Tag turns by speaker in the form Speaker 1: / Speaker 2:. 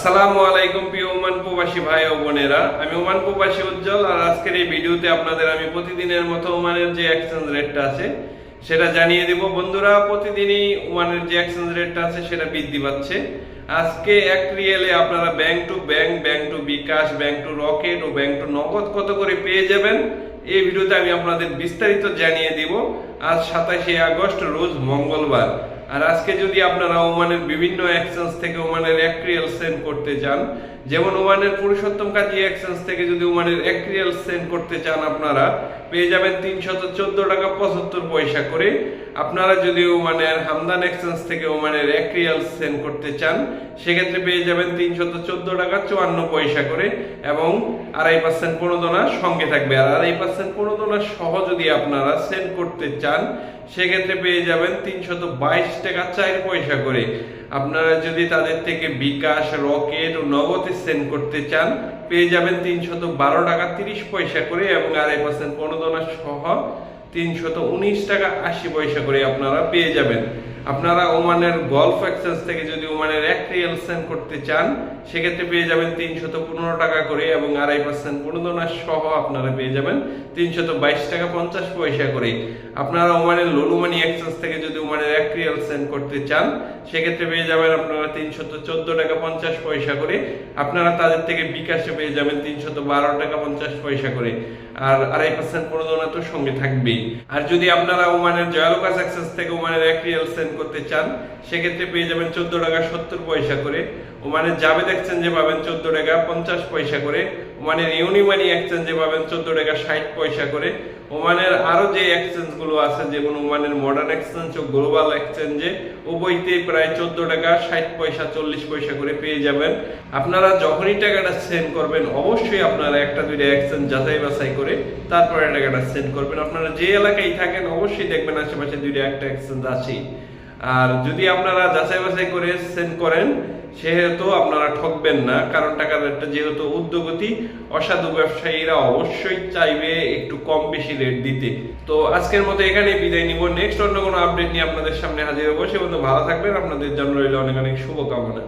Speaker 1: আসসালামু আলাইকুম প্রিয় ওমান প্রবাসী ভাই ও বোনেরা। আমি ওমান প্রবাসী উজ্জ্বল, আর আজকের এই ভিডিওতে আপনাদের আমি প্রতিদিনের মতো ওমানের যে এক্সচেঞ্জ রেটটা আছে, সেটা জানিয়ে বন্ধুরা, প্রতিদিনই ওমানের যে এক্সচেঞ্জ রেটটা আছে, সেটা বৃদ্ধি পাচ্ছে। আজকে এক রিয়েলে আপনারা bank to bank bank to bKash bank to Rocket O bank to Nagad কত করে পেয়ে যাবেন, এই ভিডিওতে আমি আপনাদের বিস্তারিত জানিয়ে দিব। আজ সাতাশে আগস্ট, রোজ মঙ্গলবার। আর আজকে যদি আপনারা ওমানের বিভিন্ন এক্সচেঞ্জ থেকে ওমানের অ্যাক্রিয়াল রিয়েল সেন্ড করতে চান, যেমন ওমানের পুরুষোত্তম কাজী এক্সচেঞ্জ থেকে যদি ওমানের অ্যাক্রিয়াল রিয়েল সেন্ড করতে চান আপনারা, পেয়ে যাবেন তিনশত চোদ্দ টাকা পঁচাত্তর পয়সা করে। আপনারা যদি ওমানের হামদান এক্সচেঞ্জ থেকে ওমানের এক রিয়াল সেন্ড করতে চান, সেক্ষেত্রে পেয়ে যাবেন তিনশত চোদ্দ টাকা চুয়ান্ন পয়সা করে এবং আড়াই পার্সেন্ট প্রণোদনা সঙ্গে থাকবে। আর আড়াই পার্সেন্ট প্রণোদনা সহ যদি আপনারা সেন্ড করতে চান, সেক্ষেত্রে পেয়ে যাবেন তিনশত বাইশ টাকা চার পয়সা করে। আপনারা যদি তাদের থেকে বিকাশ, রকেট ও নগদে সেন্ড করতে চান, পেয়ে যাবেন তিনশত বারো টাকা তিরিশ পয়সা করে এবং আড়াই পার্সেন্ট প্রণোদনা সহ তিনশত উনিশ টাকা আশি পয়সা করে আপনারা পেয়ে যাবেন। আপনারা ওমানের গলফ এক্সচেঞ্জ থেকে যদি ওমানের এক রিয়েল সেন্ড করতে চান, সেক্ষেত্রে পেয়ে যাবেন তিনশত পনেরো টাকা করে এবং আড়াই পার্সেন্ট প্রণোদনা সহ আপনারা পেয়ে যাবেন তিনশত বাইশ টাকা পঞ্চাশ পয়সা করে। আপনারা ওমানের লুলুমানি এক্সচেঞ্জ থেকে যদি ওমানের এক রিয়েল সেন্ড করতে চান, সেক্ষেত্রে পেয়ে যাবেন আপনারা তিনশত চোদ্দ টাকা পঞ্চাশ পয়সা করে। আপনারা তাদের থেকে বিকাশে পেয়ে যাবেন তিনশত বারো টাকা পঞ্চাশ পয়সা করে। আর আড়াই পার্সেন্ট প্রণোদনা তো সঙ্গে থাকবেই। আর যদি আপনারা ওমানের জয়ালুকাস অ্যাক্সেস থেকে ওমানের এক রিয়েল সেন্ড করতে চান, সেক্ষেত্রে পেয়ে যাবেন চোদ্দ টাকা সত্তর পয়সা করে। ওমানের জাবেদ এক্সচেঞ্জে পাবেন চোদ্দ টাকা পঞ্চাশ পয়সা করে। ওমানের ইউনিমানি এক্সচেঞ্জে পাবেন চোদ্দ টাকা ষাট পয়সা করে। ওমানের আরও যে এক্সচেঞ্জগুলো আছে, যেমন ওমানের মডার্ন এক্সচেঞ্জ ও গ্লোবাল এক্সচেঞ্জে উভয়তে প্রায় চোদ্দ টাকা ষাট পয়সা চল্লিশ পয়সা করে পেয়ে যাবেন। আপনারা যখনই টাকাটা সেন্ড করবেন, অবশ্যই আপনারা একটা দুইটা এক্সচেঞ্জ যাচাই বাছাই করে তারপরে টাকাটা সেন্ড করবেন। আপনারা যে এলাকায় থাকেন, অবশ্যই দেখবেন আশেপাশে দুইটা একটা এক্সচেঞ্জ আছেই। আর যদি আপনারা যাচাই বাছাই করে সেন্ড করেন, সেহেতু আপনারা ঠকবেন না, কারণ টাকার রেটটা যেহেতু উদ্যোগতি অসাধু ব্যবসায়ীরা অবশ্যই চাইবে একটু কম বেশি রেট দিতে। তো আজকের মতো এখানে বিদায় নিব। নেক্সট অন্য কোনো আপডেট নিয়ে আপনাদের সামনে হাজির হব। সে বন্ধু ভালো থাকবেন। আপনাদের জন্য রইল অনেক অনেক শুভকামনা।